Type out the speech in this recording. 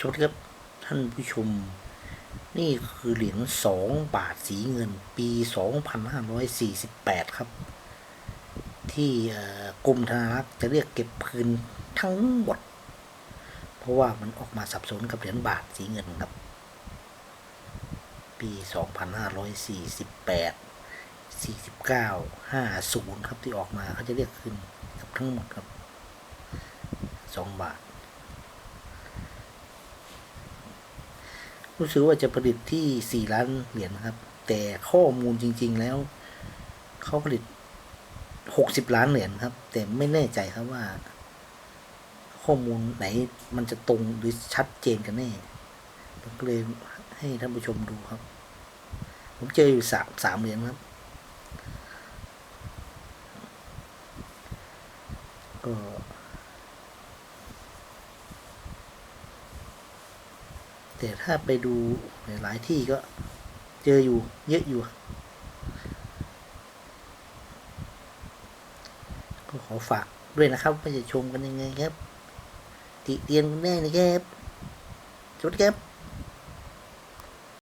ชดครับท่านผู้ชม นี่คือเหรียญสองบาทสีเงินปีสองพันห้าร้อยสี่สิบแปดครับ ที่กรมธนารักษ์จะเรียกเก็บคืนทั้งหมด เพราะว่ามันออกมาสับสนกับเหรียญบาทสีเงินครับ ปีสองพันห้าร้อยสี่สิบแปดสี่สิบเก้าห้าศูนย์ครับที่ออกมาเขาจะเรียกคืนกับทั้งหมดครับสองบาท รู้สึกว่าจะผลิตที่สี่ล้านเหรียญครับ แต่ข้อมูลจริง ๆ แล้วเขาผลิตหกสิบล้านเหรียญครับ แต่ไม่แน่ใจครับว่า ข้อมูลไหนมันจะตรงหรือชัดเจนกันแน่ผมก็เลยให้ท่านผู้ชมดูครับ ผมเจออยู่สามสามเหรียญครับ ก็ แต่ถ้าไปดูหลายที่ก็เจออยู่เยอะอยู่ ก็ขอฝากด้วยนะครับว่าจะชมกันยังไงครับ ติเตียนกันได้นะครับจุดครับ